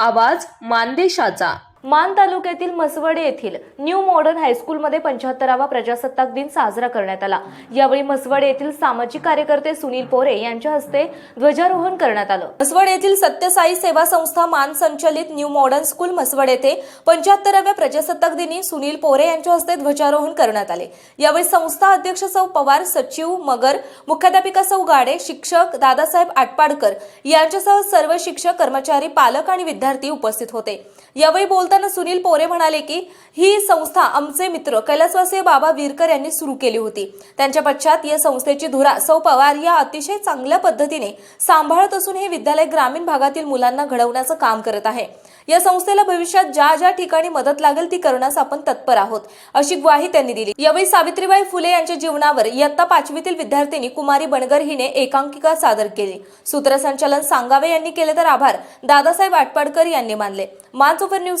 आवाज मानदेशाचा. मान तालुक्यातील मसवडे येथील न्यू मॉडर्न हायस्कूलमध्ये पंच्याहत्तरावा प्रजासत्ताक दिन साजरा करण्यात आला. यावेळी मसवडे येथील सामाजिक कार्यकर्ते सुनील पोरे यांच्या हस्ते ध्वजारोहण करण्यात आलं. मसवडे येथील सत्यसाई सेवा संस्था मान संचलित न्यू मॉडर्न स्कूल मसवड येथे पंच्याहत्तराव्या प्रजासत्ताक दिनी सुनील पोरे यांच्या हस्ते ध्वजारोहण करण्यात आले. यावेळी संस्था अध्यक्ष सौ पवार सचिव मगर मुख्याध्यापिका सौ गाडे शिक्षक दादासाहेब आटपाडकर यांच्यासह सर्व शिक्षक कर्मचारी पालक आणि विद्यार्थी उपस्थित होते. यावेळी बोल बोलताना सुनील पोरे म्हणाले की ही संस्था आमचे मित्र कैलासवासी बाबा विरकर यांनी सुरू केली होती. त्यांच्या पश्चात या संस्थेची धुरा सौ पवार या अतिशय चांगल्या पद्धतीने सांभाळत असून हे विद्यालय ग्रामीण भागातील मुलांना घडवण्याचं काम करत आहे. या संस्थेला भविष्यात ज्या ज्या ठिकाणी मदत लागेल ती करण्यास आपण तत्पर आहोत अशी ग्वाही त्यांनी दिली. यावेळी सावित्रीबाई फुले यांच्या जीवनावर इयत्ता पाचवीतील विद्यार्थिनी कुमारी बनगर हिने एकांकिका सादर केली. सूत्रसंचालन सांगावे यांनी केले तर आभार दादासाहेब आटपाडकर यांनी मानले. मानसोफर न्यूज